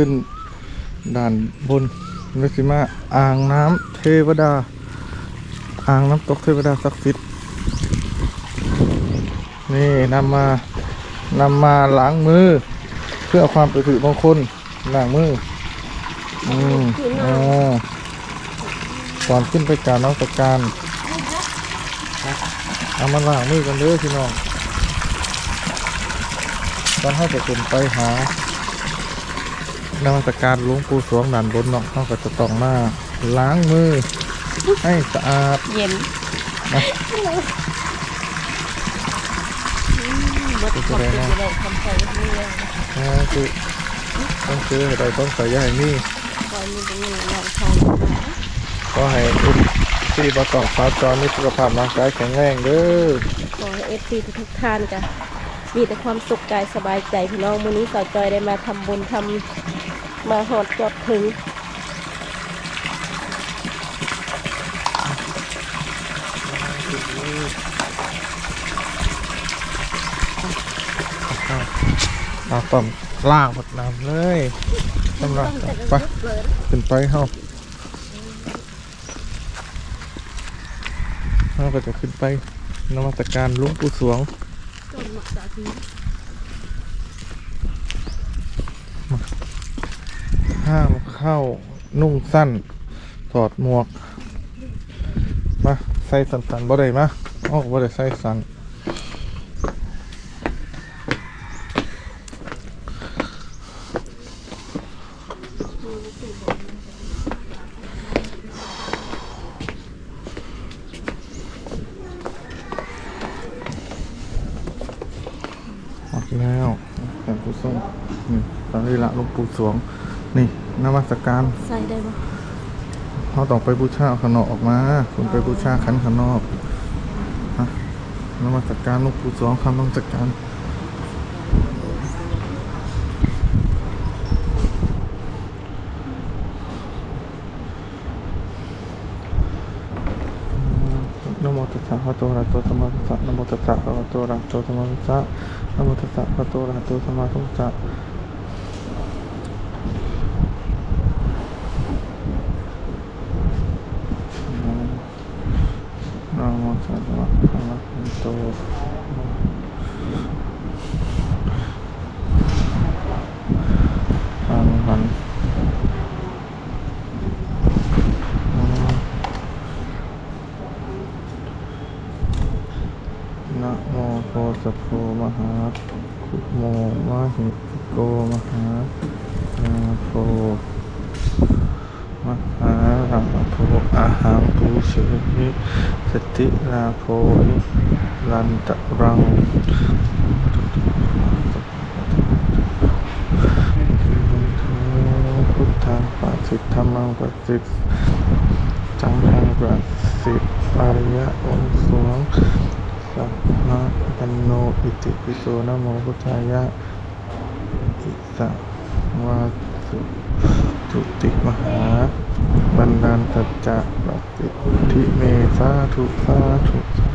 ขึ้นด่านบนนิสิมาอ่างน้ำเทวดา อ่างน้ำตกเทวดาศักดิ์สิทธิ์นี่นำมานำมาล้างมือ เพื่อความเป็นสิริมงคลล้างมืออืมอ่าก่อนขึ้นไปกรารน้องตะการเอามาล้างมือกันเด้อพี่น้องตอนให้จะขึ้นไปหา นมัสการหลวงปู่สวงด่านบนเนาะเขาก็จะต้องมาล้างมือ ให้สะอาดเย็นนะบดขอบคุณจะได้คำใส่เรื่องนะคือต้องซื้อให้ได้ต้องใส่ยาให้นี่คอยมีเป็นเงินงานทองก็ให้อุดที่ประกอบฟ้าจอมีสุขภาพร่างกายแข็งแรงเด้อขอให้เอฟซีทุกๆท่านจ้ะ มีแต่ความสุขกายสบายใจพี่น้องมื้อนี้สาวจอยได้มาทำบุญทำมาหอดจอดถึงเราต้องล่างหมดน้ำเลยสำหรับไปขึ้นไปเฮาเราก็จะขึ้นไปนมัสการลุงปู่สวง ห้ามเข้านุ่งสั้นถอดหมวก มา ใส่สันสันบ่ได้มาออกบ่ได้ใส่สันอ อกแล้วแต่ผู้ส้มนี่ตอนนี้ละหลุงปู่สวง นี่นมัสการใส่ได้ปะเขาต้องไปบูชาข้างนอกออกมา คุณไปบูชาขันข้างนอกฮะนมัสการหลูกปู่สวงคำนมัสการนะโมตัสสะภะคะวะโตอะระหะโตสัมมาสัมพุทธัสสะนะโมตัสสะภะคะวะโตอะระหะโตสัมมาสัมพุทธัสสะ นะโมตัสสะภะคะโตอะระหะโตสัมมาสัมพุทธะโมตัสสะภะคะวะโตอะระหังนะโมโพสะโพ มหาคุโมมหิโกมหานาโพมหารังโพอาหังปูเสหิสตินาโพหิลันตะรังพุทธังปัสสิทธัมมังปัสสิทจังังปัสสิทธอริยะองค์สวง สัพพะปันโนอิติปิโสนะโมพุทธายะอิสะวาสุทุติมหา บันดาลตัจจะปฏิทิเมสาธุสาธุสา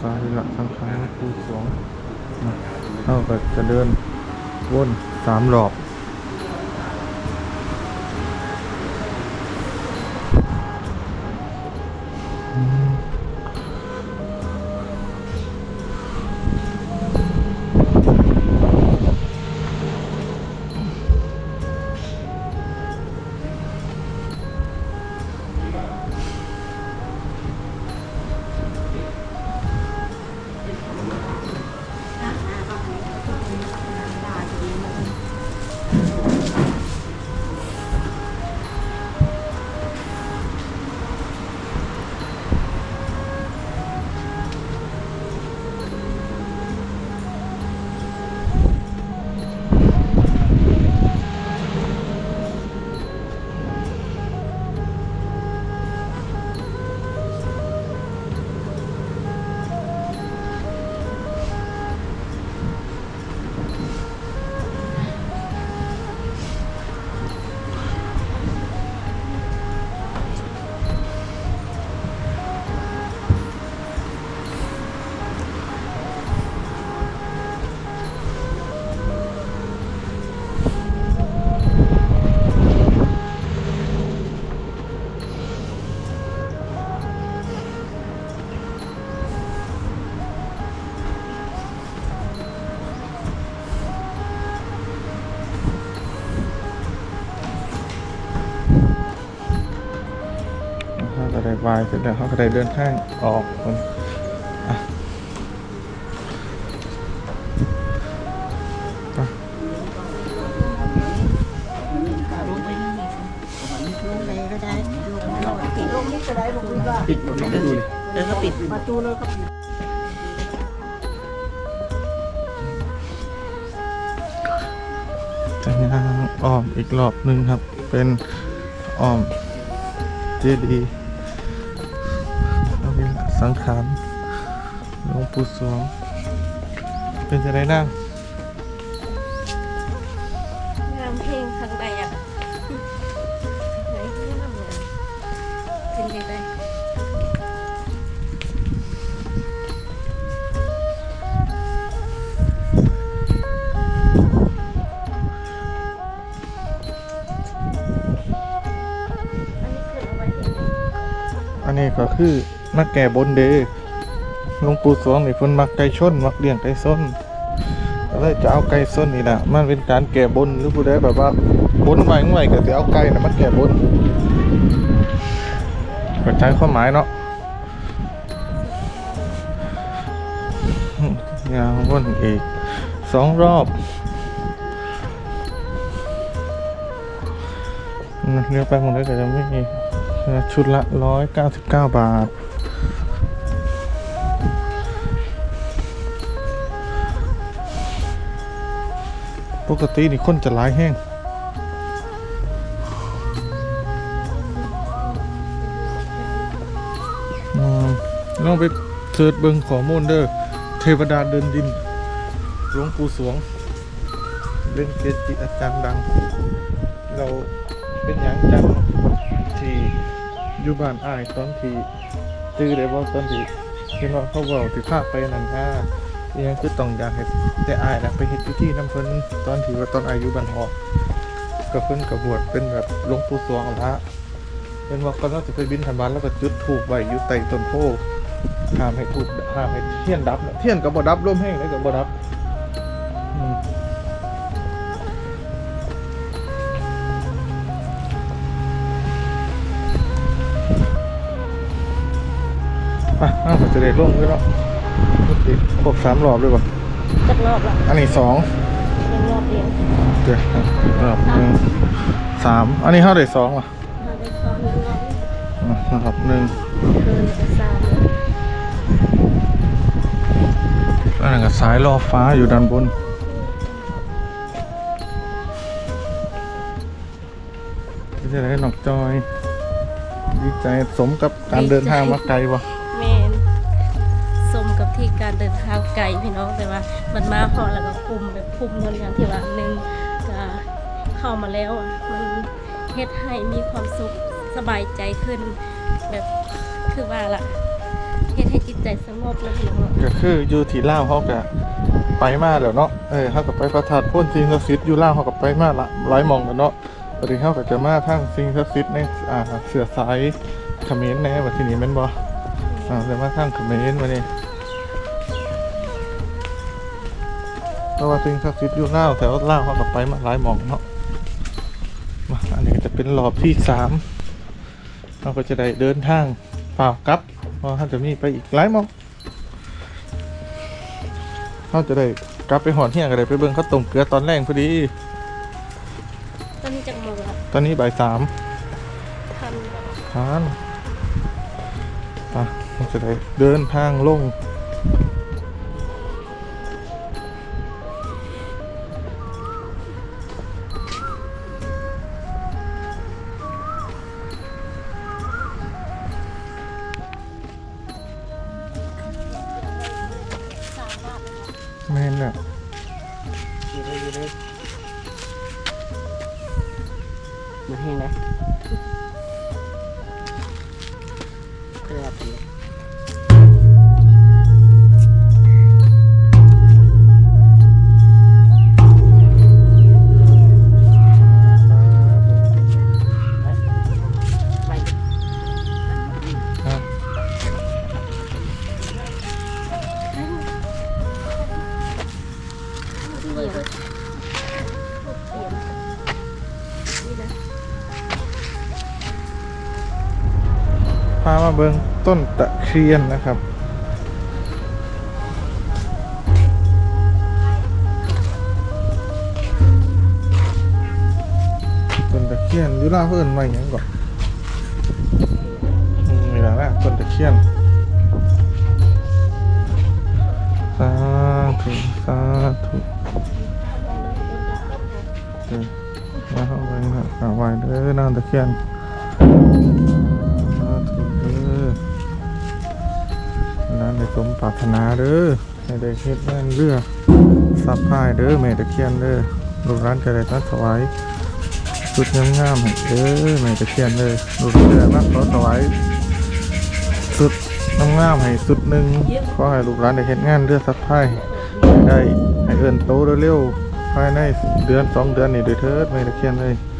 สาธละสังขารผู้สวงเท่ากับจะเดินวนสามรอบ บายเสร็จแล้วเขาก็ได้เดินทางออกคนอะอะลงไปนี่ลงไหนก็ได้ลงนอกปิดลงนี่ก็ได้ลงนี่ก็ปิดลองดูเลยเดี๋ยวก็ปิดประตูเลยก็ปิดจะงานอ้อมอีกรอบหนึ่งครับ เป็นอ้อมเจดีย์แล้วมี สังขารหลวงปู่สวง เป็นจะได้นั่งงามเพลงข้างในอะไหนงามเลยเป็นยังไงอันนี้คือเอาไว้เห็นอันนี้ก็คือ มาแก่บนเดหลวงปู่สวงนี่เพิ่นมักไก่ชนมักเลี้ยงไก่ส้นก็เลยจะเอาไก่ส้นนี่นะมันเป็นการแก่บนหรือผู้ใดแบบว่าบนไว้ไว้ก็สิเอาไก่น่ะมาแก่บนก็ใช้ความหมายเนาะยาววนอีกสองรอบเลี้ยวไปหมดเลยแต่จะไม่มีชุดละร้อยเก้าสิบเก้าบาท ปกตินี่คนจะลายแห้งลองไปเสิร์ชเบิงขอมูลเด้อเทวดาเดินดินหลวงปู่สวงเป็นเกจิอาจารย์ดัง เราเป็นอย่างจังที่อยู่บ้านอ้ายตอนที่จื้อได้บ่ตอนที่เห็นว่าเขาเว้าที่พาไปนั่นนะ อิหยังคือต้องอยากให้แต่อายนะไปเฮ็ดพิธีนํเพิ่นตอนที่ว่าตอนอายุบันหอกก็เพิ่นก็บวชเป็นแบบหลวงปู่สวงละเป็นว่าก่อนเราจะไปบิณฑบาตแล้วก็จุดธูปไว้อยู่ใต้ต้นโพห้ามให้ธูปห้ามให้เทียนดับเทียนก็บ่ดับลมแห้งเลยก็บ่ดับอืมอะจะได้ลงด้วยเนาะอี กครบสามรอบเลยป่ะจักรอบละอันนี้สองยังรอบเดียวเดี๋ยวอีกรอบหนึ่งสามอันนี้เท่าไหร่สองอะมาได้สองหนึ่งรอบอะนะครับหนึ่งเกินไปสามเลยอันนั้นก็สายล่อฟ้าอยู่ด้านบนจะได้หนอกจอย ดีใจสมกับการเดินทางมาไกลวะแมนสมกับ ที่การเดินทางไกลพี่น้องแต่ว่ามันมาหอดแล้วก็คุมแบบคุมเงินอย่างที่ว่าหนึ่งก็เข้ามาแล้วอะมันเฮ็ดให้มีความสุขสบายใจขึ้น แบบคือว่าล่ะเฮ็ดให้จิตใจสงบแล้วพี่น้องก็คืออยู่ที่ล่าวเขาก็ไปมาแล้วเนาะเออเขาก็ไปประทัดพ่นสิ่งศักดิ์สิทธิ์อยู่ล่าวเขาก็ไปมาละหลายหมองแล้วเนาะปฏิเขาก็จะมาทั้งสิ่งศักดิ์สิทธิ์ในอ่าเสือสายเขมรแน่ว่าที่นี่แม่นบ่อ่าจะมาทั้งเขมรมานี่ เพราะว่าสิ่งศักดิ์สิทธิ์อยู่ล่าวแถวล่าวเขาก็ไปมาหลายหมองเนาะมาอันนี้ก็จะเป็นรอบที่สามเราก็จะได้เดินทางฝ่ากกลับเพราะเขาจะมีไปอีกหลายหมองเขาจะได้กลับไปหอนเที่ยงกันเลยไปเบิ่งข้าวต้มเกลือตอนแรกพอดี ตอนนี้จักโมงละตอนนี้บ่ายสามทันบ่ทานไปเราจะได้เดินทางลง มาามาเบิงต้นตะเคียนนะครับ ต้นตะเคียนอยุล่าเพิ่อนไว้ยังก่อนมนี่แหละนะต้นตะเคียนสาธุสาธุเดี๋ยวมาเข้าไปนะกราบไหว้เด้อนางตะเคียน นั้นได้สมปรารถนาเด้อให้ได้เฮ็ดงานเรือสับพายเด้อแม่ตะเคียนเด้อลูกร้านจะได้ทัดถวายสุดงามๆให้เด้อแม่ตะเคียนเลยลูกเรือนักขอถวายสุดงามๆให้สุดหนึ่งขอให้ลูกหลานได้เฮ็ดงานเรือสักพายได้ให้เอิ้นโตเร็วๆภายในเดือนสองเดือนนี่โดยเถิดแม่ตะเคียนเลยอ่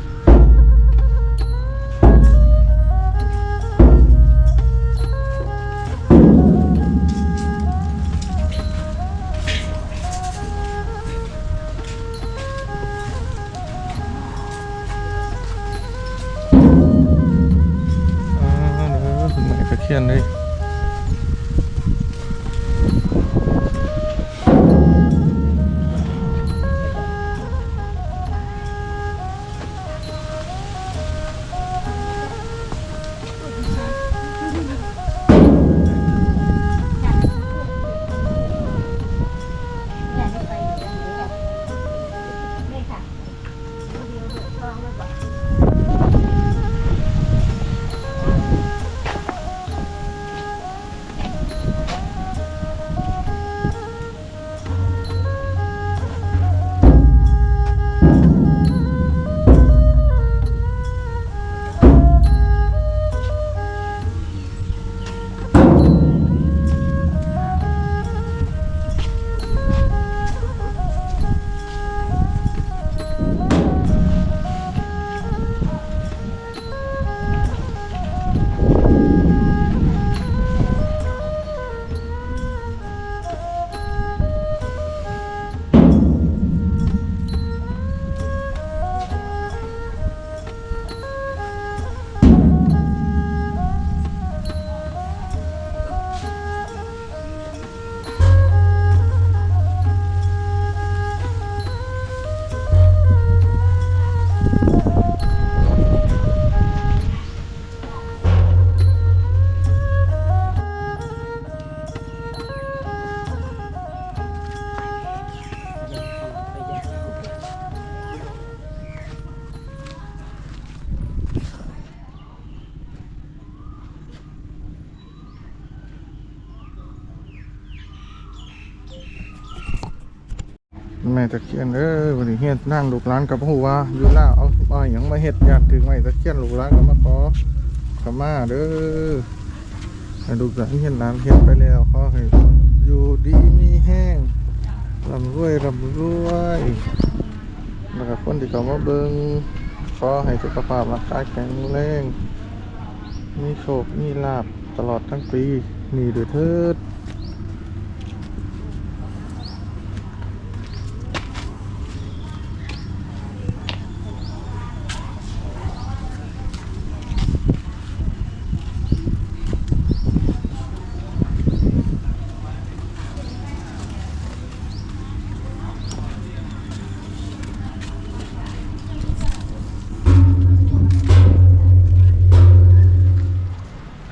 ม่ตะเคียนเอ้ยวันนี้เฮ็ดนั่งลูกหลานกับฮู้ว่าอยู่ล่าวเอาเอาหยังมาเฮ็ดญาติถึงแม่ตะเคียนลูกหลานก็มาขอขมาเด้อให้ลูกหลานเฮ็ดหลานเฮ็ดไปแล้วขอให้อยู่ดีมีแห้งร่ำรวยร่ำรวยแล้วก็คนที่เขามาเบิ่งขอให้สุขภาพร่างกายแข็งแรงมีโชคมีลาบตลอดทั้งปีมีด้วยเถิด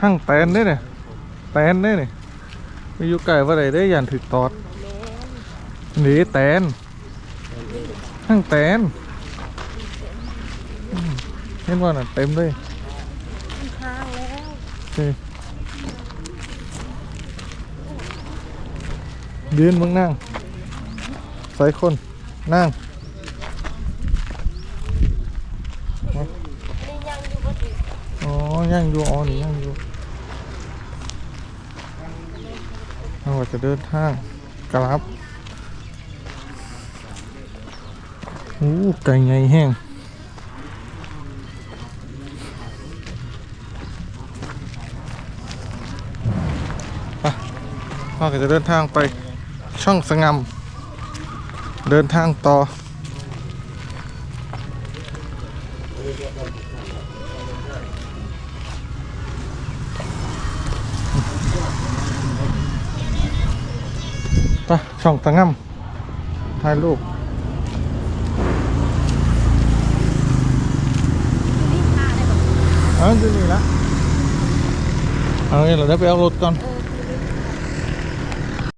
หั่งแตนเด้เนี่ยแตนเด้เนี่ยมีอยู่ไก่ว่าไรได้ยันถึกตอดหนีแตนหั่งแตนเห็นว่าน่ะเต็มเลยทางแล้วนี่ยืนมึงนั่งใส่คนนั่งนี่ยังอยู่บ่ถึงอ๋อย่างอยู่อ๋อนี่ย่างอยู่ เราจะเดินทางกลับโอ้ไก่ไงแห้งไปเราจะเดินทางไปช่องสงงำเดินทางต่อ ปช่องตะง่ำถ่ายรูปเออจะนี่ละเอาเนี่ยเราได้ไปเอารถก่อนเออ